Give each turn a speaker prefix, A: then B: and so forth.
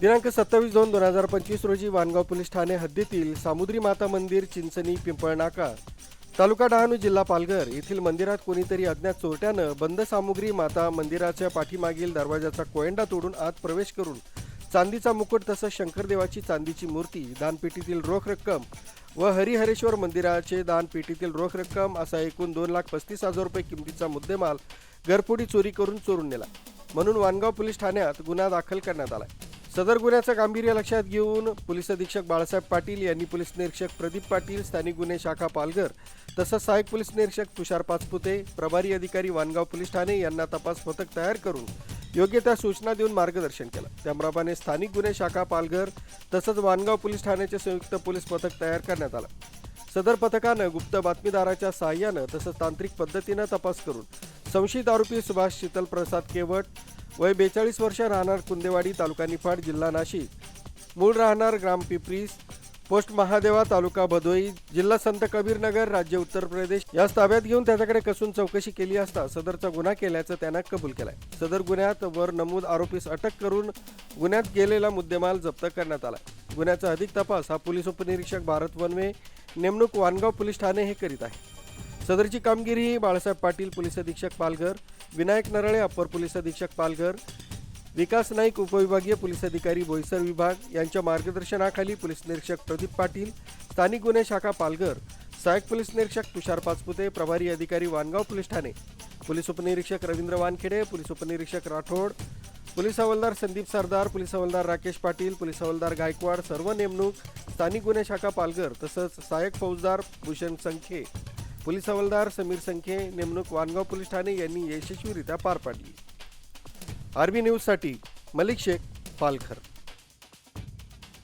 A: दिनांक सत्तावीस दोन दोन हजार पंचवीस रोजी वानगाव पोलीस ठाणे हद्दीतील सामुद्री माता मंदिर चिंचणी पिंपळनाका तालुका डहाणू जिल्हा पालघर येथील मंदिरात कोणीतरी अज्ञात चोरट्यानं बंद सामुग्री माता मंदिराच्या पाठीमागील दरवाजाचा कोयंडा तोडून आत प्रवेश करून चांदीचा मुकुट तसंच शंकरदेवाची चांदीची मूर्ती दानपेटीतील रोख रक्कम व हरिहरेश्वर मंदिराचे दानपेटीतील रोख रक्कम असा एकूण दोन लाख पस्तीस हजार रुपये किमतीचा मुद्देमाल घरफोडी चोरी करून चोरून नेला. म्हणून वानगाव पोलीस ठाण्यात गुन्हा दाखल करण्यात आला सदर गुन्ह्याचं गांभीर्य लक्षात घेऊन पोलीस अधीक्षक बाळासाहेब पाटील यांनी पोलीस निरीक्षक प्रदीप पाटील स्थानिक गुन्हे शाखा पालघर तसंच सहाय्यक पोलीस निरीक्षक तुषार पाचपुते प्रभारी अधिकारी वानगाव पोलीस ठाणे यांना तपास पथक तयार करून योग्य त्या सूचना देऊन मार्गदर्शन केलं. त्याप्रमाणे स्थानिक गुन्हे शाखा पालघर तसंच वानगाव पोलीस ठाण्याचे संयुक्त पोलीस पथक तयार करण्यात आलं. सदर पथकानं गुप्त बातमीदाराच्या सहाय्यानं तसंच तांत्रिक पद्धतीनं तपास करून संशयित आरोपी सुभाष शीतल प्रसाद केवट वय बेचाळीस वर्ष राहणार कुंदेवाडी तालुका निफाड जिल्हा नाशिक. मूळ राहणार ग्राम पिपरीस पोस्ट महादेवा तालुका भदोई जिल्हा संत कबीरनगर राज्य उत्तर प्रदेश. यास ताब्यात घेऊन त्याच्याकडे कसून चौकशी केली असता सदरचा गुन्हा केल्याचं त्यानं कबूल केलाय. सदर गुन्ह्यात वर नमूद आरोपीस अटक करून गुन्ह्यात गेलेला मुद्देमाल जप्त करण्यात आला गुन्ह्याचा अधिक तपास हा पोलीस उपनिरीक्षक भारत वनवे नेमणूक वानगाव पोलीस ठाणे हे करीत आहे सदरची कामगिरी ही बाळासाहेब पाटील पोलीस अधीक्षक पालघर विनायक नरळे अप्पर पोलीस अधीक्षक पालघर विकास नाईक उपविभागीय पोलीस अधिकारी बोईसर विभाग यांच्या मार्गदर्शनाखाली पोलीस निरीक्षक प्रदीप पाटील स्थानिक गुन्हे शाखा पालघर सहाय्यक पोलीस निरीक्षक तुषार पाचपुते प्रभारी अधिकारी वानगाव पोलीस ठाणे पोलीस उपनिरीक्षक रवींद्र वानखेडे पोलीस उपनिरीक्षक राठोड पोलीस हवालदार संदीप सरदार पोलीस हवालदार राकेश पाटील पोलीस हवालदार गायकवाड सर्व नेमणूक स्थानिक गुन्हे शाखा पालघर तसंच सहाय्यक फौजदार भूषण संखे. पोलीस हवालदार समीर संखे नेमणूक वानगाव पोलीस ठाणे यांनी यशस्वीरित्या पार पाडली. आरबी न्यूजसाठी मलिक शेख पालघर